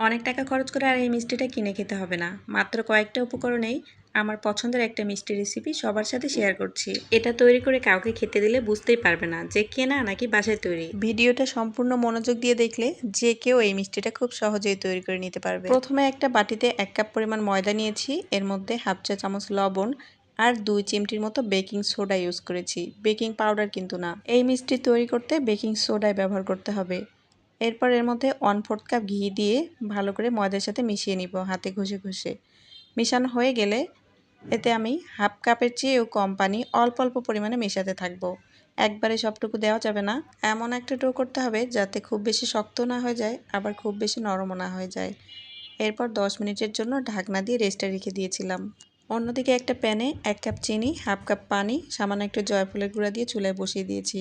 অনেক টাকা খরচ করে আর এই মিষ্টিটা কিনে খেতে হবে না। মাত্র কয়েকটা উপকরণেই আমার পছন্দের একটা মিষ্টি রেসিপি সবার সাথে শেয়ার করছি। এটা তৈরি করে কাউকে খেতে দিলে বুঝতেই পারবে না যে কেনা নাকি বাসায় তৈরি। ভিডিওটা সম্পূর্ণ মনোযোগ দিয়ে দেখলে যে কেউ এই মিষ্টিটা খুব সহজেই তৈরি করে নিতে পারবে। প্রথমে একটা বাটিতে এক কাপ পরিমাণ ময়দা নিয়েছি। এর মধ্যে হাফ চা চামচ লবণ আর দুই চিমটির মতো বেকিং সোডা ইউজ করেছি। বেকিং পাউডার কিন্তু না। এই মিষ্টি তৈরি করতে বেকিং সোডাই ব্যবহার করতে হবে। এরপর এর মধ্যে ওয়ান ফোর্থ কাপ ঘি দিয়ে ভালো করে ময়দার সাথে মিশিয়ে নিব হাতে ঘষে ঘষে। মিশানো হয়ে গেলে এতে আমি হাফ কাপের চেয়েও কম পানি অল্প অল্প পরিমাণে মেশাতে থাকব। একবারে সবটুকু দেওয়া যাবে না। এমন একটা ডো করতে হবে যাতে খুব বেশি শক্ত না হয়ে যায়, আবার খুব বেশি নরমও না হয়ে যায়। এরপর দশ মিনিটের জন্য ঢাকনা দিয়ে রেস্টে রেখে দিয়েছিলাম। অন্যদিকে একটা প্যানে এক কাপ চিনি, হাফ কাপ পানি, সামান্য একটু জয়ফুলের গুঁড়া দিয়ে চুলায় বসিয়ে দিয়েছি।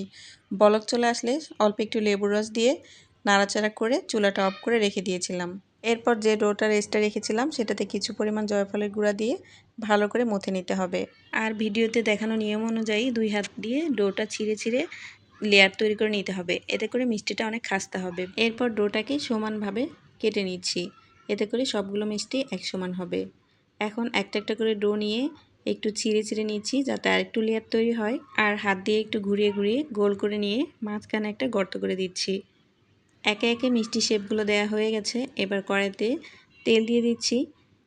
বলক চলে আসলে অল্প একটু লেবুর রস দিয়ে নাড়াচাড়া করে চুলাটা অফ করে রেখে দিয়েছিলাম। এরপর যে ডোটা রেস্টটা রেখেছিলাম, সেটাতে কিছু পরিমাণ জয়ফলের গুঁড়া দিয়ে ভালো করে মথে নিতে হবে। আর ভিডিওতে দেখানো নিয়ম অনুযায়ী দুই হাত দিয়ে ডোটা ছিঁড়ে ছিঁড়ে লেয়ার তৈরি করে নিতে হবে। এতে করে মিষ্টিটা অনেক খাস্তা হবে। এরপর ডোটাকে সমানভাবে কেটে নিচ্ছি। এতে করে সবগুলো মিষ্টি এক সমান হবে। এখন একটা একটা করে ডো নিয়ে একটু ছিঁড়ে ছিঁড়ে নিচ্ছি যাতে আরেকটু লেয়ার তৈরি হয়। আর হাত দিয়ে একটু ঘুরিয়ে ঘুরিয়ে গোল করে নিয়ে মাঝখানে একটা গর্ত করে দিচ্ছি। একে একে মিষ্টি শেপগুলো দেয়া হয়ে গেছে। এবার কড়াইতে তেল দিয়ে দিচ্ছি।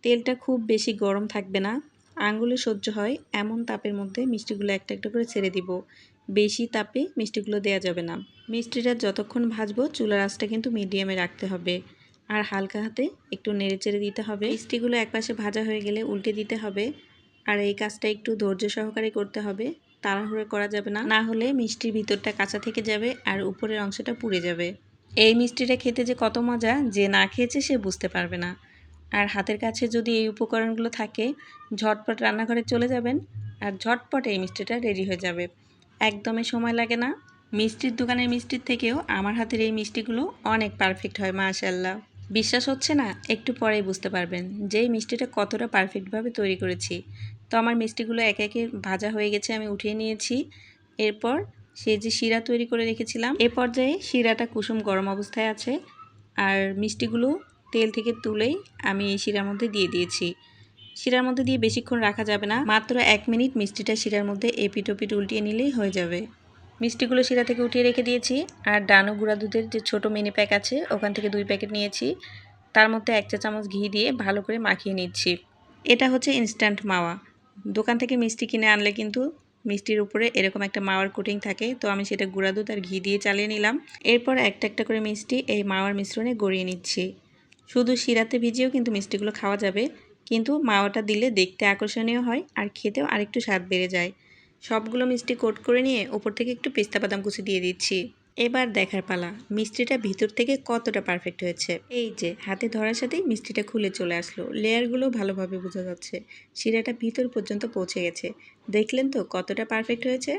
তেলটা খুব বেশি গরম থাকবে না। আঙ্গুলে সহ্য হয় এমন তাপের মধ্যে মিষ্টিগুলো একটা একটা করে ছেড়ে দিব। বেশি তাপে মিষ্টিগুলো দেয়া যাবে না। মিষ্টিটা যতক্ষণ ভাজবো চুলার আঁচটা কিন্তু মিডিয়ামে রাখতে হবে। আর হালকা হাতে একটু নেড়ে চেড়ে দিতে হবে। মিষ্টিগুলো একপাশে ভাজা হয়ে গেলে উল্টে দিতে হবে। আর এই কাজটা একটু ধৈর্য সহকারে করতে হবে। তাড়াহুড়ো করা যাবে না। না হলে মিষ্টির ভিতরটা কাঁচা থেকে যাবে আর উপরের অংশটা পুড়ে যাবে। এই মিষ্টিটা খেতে যে কত মজা, যে না খেয়েছে সে বুঝতে পারবে না। আর হাতের কাছে যদি এই উপকরণগুলো থাকে, ঝটপট রান্নাঘরে চলে যাবেন আর ঝটপট এই মিষ্টিটা রেডি হয়ে যাবে। একদমই সময় লাগে না। মিষ্টির দোকানের মিষ্টির থেকেও আমার হাতের এই মিষ্টিগুলো অনেক পারফেক্ট হয় মাশাল্লাহ বিশ্বাস হচ্ছে না, একটু পরেই বুঝতে পারবেন যে এই মিষ্টিটা কতটা পারফেক্টভাবে তৈরি করেছি। তো আমার মিষ্টিগুলো একে একে ভাজা হয়ে গেছে, আমি উঠিয়ে নিয়েছি। এরপর সেই যে শিরা তৈরি করে রেখেছিলাম, এ পর্যায়ে শিরাটা কুসুম গরম অবস্থায় আছে আর মিষ্টিগুলো তেল থেকে তুলেই আমি এই শিরার মধ্যে দিয়ে দিয়েছি। শিরার মধ্যে দিয়ে বেশিক্ষণ রাখা যাবে না, মাত্র এক মিনিট মিষ্টিটা শিরার মধ্যে এপিট ওপিট উল্টিয়ে নিলেই হয়ে যাবে। মিষ্টিগুলো শিরা থেকে উঠিয়ে রেখে দিয়েছি আর ডানো গুঁড়া দুধের যে ছোট মিনি প্যাক আছে, ওখান থেকে দুই প্যাকেট নিয়েছি। তার মধ্যে এক চা চামচ ঘি দিয়ে ভালো করে মাখিয়ে নিচ্ছি। এটা হচ্ছে ইনস্ট্যান্ট মাওয়া। দোকান থেকে মিষ্টি কিনে আনলে কিন্তু মিষ্টির উপরে এরকম একটা মাওয়ার কোটিং থাকে। তো আমি সেটা গুঁড়া দুধ আর ঘি দিয়ে চালিয়ে নিলাম। এরপর একটা একটা করে মিষ্টি এই মাওয়ার মিশ্রণে গড়িয়ে নিচ্ছি। শুধু শিরাতে ভিজিয়েও কিন্তু মিষ্টিগুলো খাওয়া যাবে। কিন্তু মাওয়াটা দিলে দেখতে আকর্ষণীয় হয় আর খেতেও আরেকটু স্বাদ বেড়ে যায়। সবগুলো মিষ্টি কোট করে নিয়ে ওপর থেকে একটু পেস্তা বাদাম কুচি দিয়ে দিচ্ছি। এবার দেখার পালা। মিষ্টিটা ভিতর থেকে কতটা পারফেক্ট হয়েছে? এই যে, হাতে ধরার সাথেই মিষ্টিটা খুলে চলে আসলো। লেয়ারগুলো ভালোভাবে বোঝা যাচ্ছে। শিরাটা ভিতর পর্যন্ত পৌঁছে গেছে। দেখলেন তো কতটা পারফেক্ট হয়েছে?